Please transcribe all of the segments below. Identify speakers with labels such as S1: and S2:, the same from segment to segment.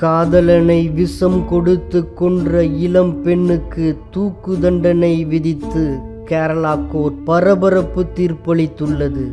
S1: காதலனை விஷம் கொடுத்து கொன்ற இளம் பெண்ணுக்கு தூக்கு தண்டனை விதித்து கேரளா கோர்ட் பரபரப்பு தீர்ப்பளித்துள்ளது.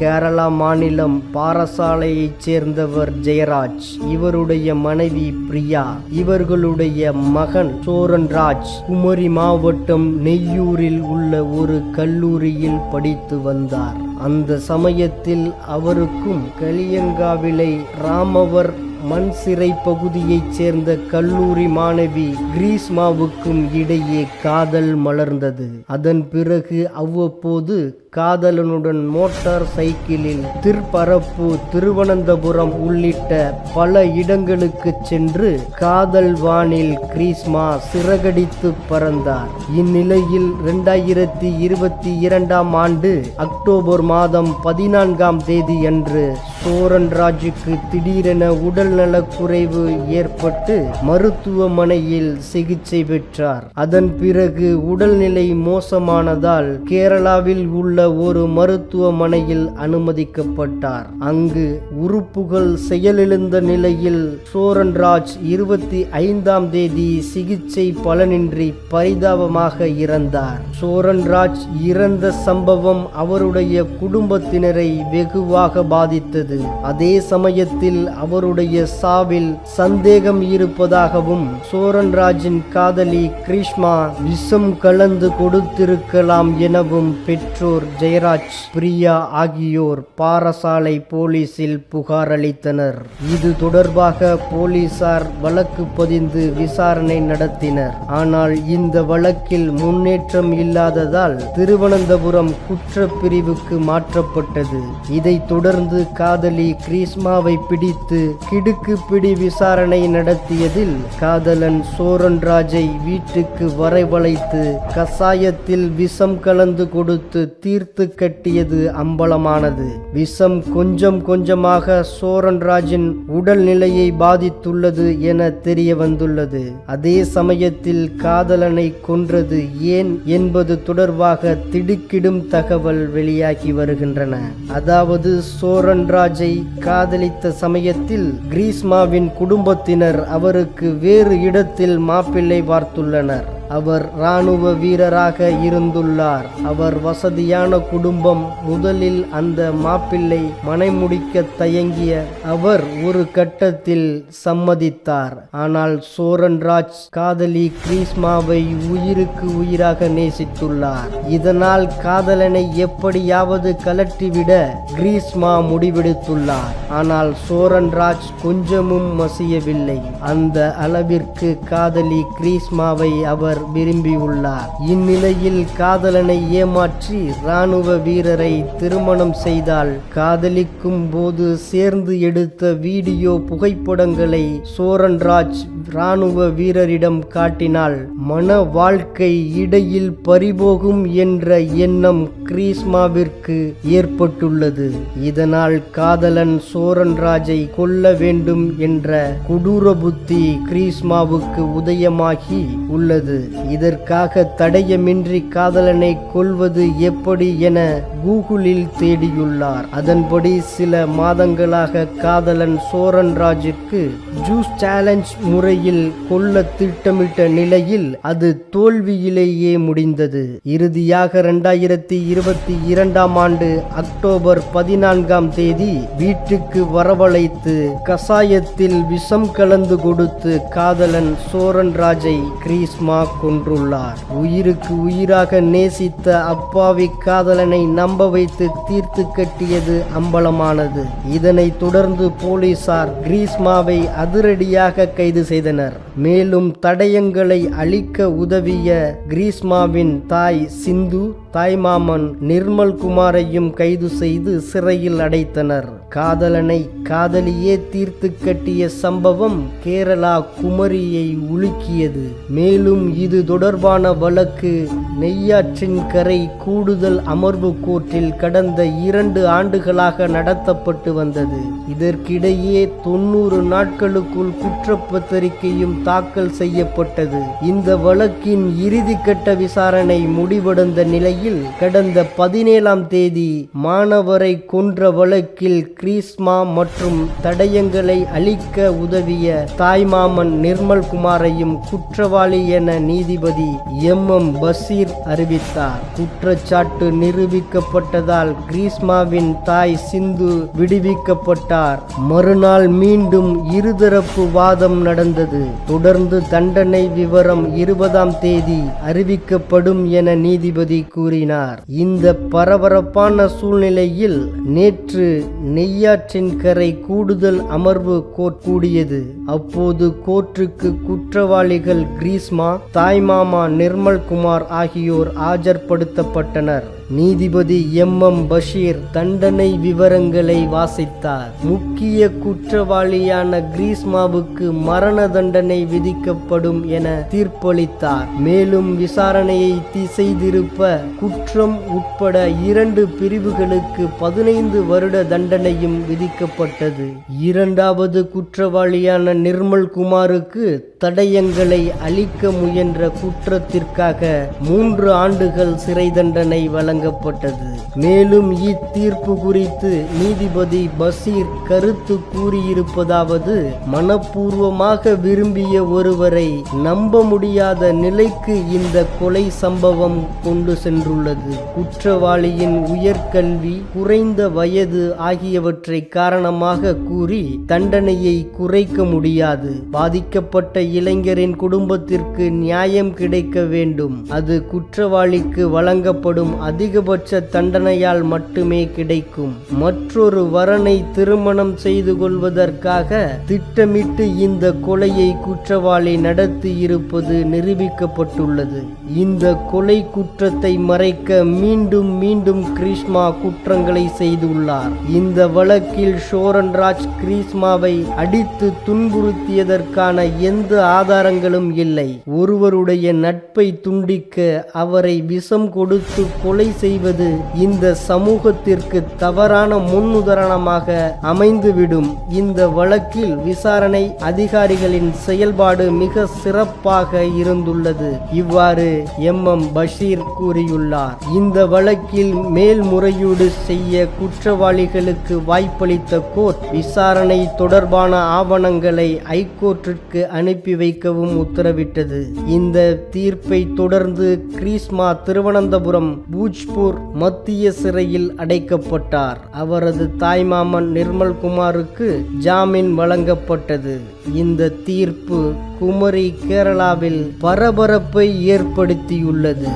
S1: கேரளா மாநிலம் பாரசாலையைச் சேர்ந்தவர் ஜெயராஜ் இவருடைய மனைவி பிரியா இவர்களுடைய மகன் சோரன்ராஜ் குமரி மாவட்டம் நெய்யூரில் உள்ள ஒரு கல்லூரியில் படித்து வந்தார். அந்த சமயத்தில் அவருக்கும் கலியங்காவிலை ராமவர் மண் சிறை பகுதியைச் சேர்ந்த கல்லூரி மாணவி கிரீஸ்மாவுக்கும் இடையே காதல் மலர்ந்தது. அதன் பிறகு அவ்வப்போது காதலனுடன் மோட்டார் சைக்கிளில் திருப்பரப்பு திருவனந்தபுரம் உள்ளிட்ட பல இடங்களுக்கு சென்று காதல் வானில் கிரீஸ்மா சிறகடித்து பறந்தார். இந்நிலையில் இரண்டாயிரத்தி இருபத்தி இரண்டாம் ஆண்டு அக்டோபர் மாதம் பதினான்காம் தேதி அன்று சோரன்ராஜுக்கு திடீரென உடல்நலக் குறைவு ஏற்பட்டு மருத்துவமனையில் சிகிச்சை பெற்றார். அதன் பிறகு உடல்நிலை மோசமானதால் கேரளாவில் உள்ள ஒரு மருத்துவமனையில் அனுமதிக்கப்பட்டார். அங்கு உறுப்புகள் செயலிழந்த நிலையில் சோரன்ராஜ் இருபத்தி ஐந்தாம் தேதி சிகிச்சை பலனின்றி பரிதாபமாக இறந்தார். சோரன்ராஜ் இறந்த சம்பவம் அவருடைய குடும்பத்தினரை வெகுவாக பாதித்தது. அதே சமயத்தில் அவருடைய சாவில் சந்தேகம் இருப்பதாகவும் சோரன்ராஜின் காதலி கிருஷ்மா விஷம் கலந்து கொடுத்திருக்கலாம் எனவும் பெற்றோர் ஜெயராஜ் பிரியா ஆகியோர் பாரசாலை போலீசில் புகார் அளித்தனர் இது தொடர்பாக போலீசார் வழக்கு பதிந்து விசாரணை நடத்தினர். ஆனால் இந்த வழக்கில் முன்னேற்றம் இல்லாததால் திருவனந்தபுரம் குற்றப்பிரிவுக்கு மாற்றப்பட்டது. இதைத் தொடர்ந்து காதல் கிரீஸ்மாவை பிடித்து கிடுக்கு பிடி விசாரணை நடத்தியதில் காதலன் சோரன்ராஜை வீட்டுக்கு வரவழைத்து கசாயத்தில் விஷம் கலந்து கொடுத்து தீர்த்து கட்டியது அம்பலமானது. விஷம் கொஞ்சம் கொஞ்சமாக சோரன்ராஜின் உடல்நிலையை பாதித்துள்ளது என தெரிய வந்துள்ளது. அதே சமயத்தில் காதலனை கொன்றது ஏன் என்பது தொடர்பாக திடுக்கிடும் தகவல் வெளியாகி வருகின்றன. அதாவது சோரன்ராஜ் காதலித்த சமயத்தில் கிரீஸ்மாவின் குடும்பத்தினர் அவருக்கு வேறு இடத்தில் மாப்பிள்ளை பார்த்துள்ளனர். அவர் இராணுவ வீரராக இருந்துள்ளார். அவர் வசதியான குடும்பம் முதலில் அந்த மாப்பிள்ளை மனைமுடிக்க தயங்கிய அவர் ஒரு கட்டத்தில் சம்மதித்தார். ஆனால் சோரன்ராஜ் காதலி கிரீஸ்மாவை உயிருக்கு உயிராக நேசித்துள்ளார். இதனால் காதலனை எப்படியாவது கலட்டிவிட கிரீஸ்மா முடிவெடுத்துள்ளார். ஆனால் சோரன்ராஜ் கொஞ்சமும் மசியவில்லை. அந்த அளவிற்கு காதலி கிரீஸ்மாவை அவர் விரும்பியுள்ளார். இந்நிலையில் காதலனை ஏமாற்றி ராணுவ வீரரை திருமணம் செய்தால் காதலிக்கும் போது சேர்ந்து எடுத்த வீடியோ புகைப்படங்களை சோரன்ராஜ் ராணுவ வீரரிடம் காட்டினால் மன வாழ்க்கை இடையில் பறிபோகும் என்ற எண்ணம் கிரீஸ்மாவிற்கு ஏற்பட்டுள்ளது. இதனால் காதலன் சோரன்ராஜை கொல்ல வேண்டும் என்ற கொடூர புத்தி கிரீஸ்மாவுக்கு உதயமாகி உள்ளது. இதற்காக தடயமின்றி காதலனை கொல்வது எப்படி என கூகுளில் தேடியுள்ளார். அதன்படி சில மாதங்களாக காதலன் சோரன்ராஜிற்கு ஜூஸ் சேலஞ்ச் முறையில் கொல்ல திட்டமிட்ட நிலையில் அது தோல்வியிலேயே முடிந்தது. இறுதியாக இரண்டாயிரத்தி இருபத்தி இரண்டாம் ஆண்டு அக்டோபர் பதினான்காம் தேதி வீட்டுக்கு வரவழைத்து கசாயத்தில் விஷம் கலந்து கொடுத்து காதலன் சோரன்ராஜை கிரீஸ்மா கொன்றுள்ளார். உயிருக்கு உயிராக நேசித்த அப்பாவி காதலனை நம்ப வைத்து தீர்த்து கட்டியது அம்பலமானது. இதனை தொடர்ந்து போலீசார் கிரீஸ்மாவை அதிரடியாக கைது செய்தனர். மேலும் தடயங்களை அழிக்க உதவிய கிரீஸ்மாவின் தாய் சிந்து தாய்மாமன் நிர்மல் குமாரையும் கைது செய்து சிறையில் அடைத்தனர். காதலனை காதலியே தீர்த்து கட்டிய சம்பவம் கேரளா குமரியை உலுக்கியது. மேலும் இது தொடர்பான வழக்கு. நெய்யாற்றின் கரை கூடுதல் அமர்வு கோர்ட்டில் கடந்த இரண்டு ஆண்டுகளாக நடத்தப்பட்டு வந்தது. இதற்கிடையே தொண்ணூறு நாட்களுக்குள் குற்றப்பத்திரிகையும் தாக்கல் செய்யப்பட்டது. இந்த வழக்கின் இறுதிக்கட்ட விசாரணை முடிவடைந்த நிலையில் கடந்த பதினேழாம் தேதி மாணவரை கொன்ற வழக்கில் கிரீஸ்மா மற்றும் தடயங்களை அளிக்க உதவிய தாய்மாமன் நிர்மல்குமாரையும் குற்றவாளி என நீதிபதி எம். எம். பஷீர் அறிவித்தார். குற்றச்சாட்டு நிரூபிக்கப்பட்டதால் கிரீஸ்மாவின் தாய் சிந்து விடுவிக்கப்பட்டார். மறுநாள் மீண்டும் இருதரப்பு வாதம் நடந்தது. தொடர்ந்து தண்டனை விவரம் இருபதாம் தேதி அறிவிக்கப்படும் என நீதிபதி கூறினார். இந்த பரபரப்பான சூழ்நிலையில் நேற்று நெய்யாற்றின் கரை கூடுதல் அமர்வு கோர்ட் கூடியது. அப்போது கோர்ட்டுக்கு குற்றவாளிகள் கிரீஸ்மா தாய்மாமா நிர்மல்குமார் ஆகியோர் ஆஜர்படுத்தப்பட்டனர். நீதிபதி எம். எம். பஷீர் தண்டனை விவரங்களை வாசித்தார். முக்கிய குற்றவாளியான கிரீஸ்மாவுக்கு மரண தண்டனை விதிக்கப்படும் என தீர்ப்பளித்தார். மேலும் விசாரணையை திசை திருப்ப குற்றம் உட்பட இரண்டு பிரிவுகளுக்கு பதினைந்து வருட தண்டனையும் விதிக்கப்பட்டது. இரண்டாவது குற்றவாளியான நிர்மல் குமாருக்கு தடயங்களை அளிக்க முயன்ற குற்றத்திற்காக மூன்று ஆண்டுகள் சிறை தண்டனை வழங்கப்பட்டது. மேலும் இத்தீர்ப்பு குறித்து நீதிபதி பசீர் கருத்து கூறியிருப்பதாவது மனப்பூர்வமாக விரும்பிய ஒருவரை நம்ப முடியாத நிலைக்கு இந்த கொலை சம்பவம் கொண்டு சென்றுள்ளது. குற்றவாளியின் உயர்கல்வி குறைந்த வயது ஆகியவற்றை காரணமாக கூறி தண்டனையை குறைக்க முடியாது. பாதிக்கப்பட்ட இளைஞரின் குடும்பத்திற்கு நியாயம் கிடைக்க வேண்டும். அது குற்றவாளிக்கு வழங்கப்படும் அதிகபட்ச தண்டனையால் மட்டுமே கிடைக்கும். மற்றொரு வரனை திருமணம் செய்து கொள்வதற்காக திட்டமிட்டு இந்த கொலையை குற்றவாளி நடத்தி இருப்பது நிரூபிக்கப்பட்டுள்ளது. இந்த கொலை குற்றத்தை மறைக்க மீண்டும் மீண்டும் கிரீஷ்மா குற்றங்களை செய்துள்ளார். இந்த வழக்கில் ஷோரன்ராஜ் கிரீஸ்மாவை அடித்து துன்புறுத்தியதற்கான எந்த ஆதாரங்களும் இல்லை. ஒருவருடைய நட்பை துண்டிக்க அவரை விஷம் கொடுத்து கொலை செய்வது இந்த சமூகத்திற்கு தவறான முன்னுதாரணமாக அமைந்துவிடும். இந்த வழக்கில் விசாரணை அதிகாரிகளின் செயல்பாடு மிக சிறப்பாக இருந்துள்ளது. இவ்வாறு எம். எம். பஷீர் கூறியுள்ளார். இந்த வழக்கில் மேல்முறையீடு செய்ய குற்றவாளிகளுக்கு வாய்ப்பளித்த கோர்ட் விசாரணை தொடர்பான ஆவணங்களை ஐகோர்ட்டிற்கு அனுப்பி வைக்கவும் உத்தரவிட்டது. இந்த தீர்ப்பை தொடர்ந்து கிரீஸ்மா திருவனந்தபுரம் பூஜ் பூஜ்பூர் மத்திய சிறையில் அடைக்கப்பட்டார். அவரது தாய்மாமன் நிர்மல்குமாருக்கு ஜாமீன் வழங்கப்பட்டது. இந்த தீர்ப்பு குமரி கேரளாவில் பரபரப்பை ஏற்படுத்தியுள்ளது.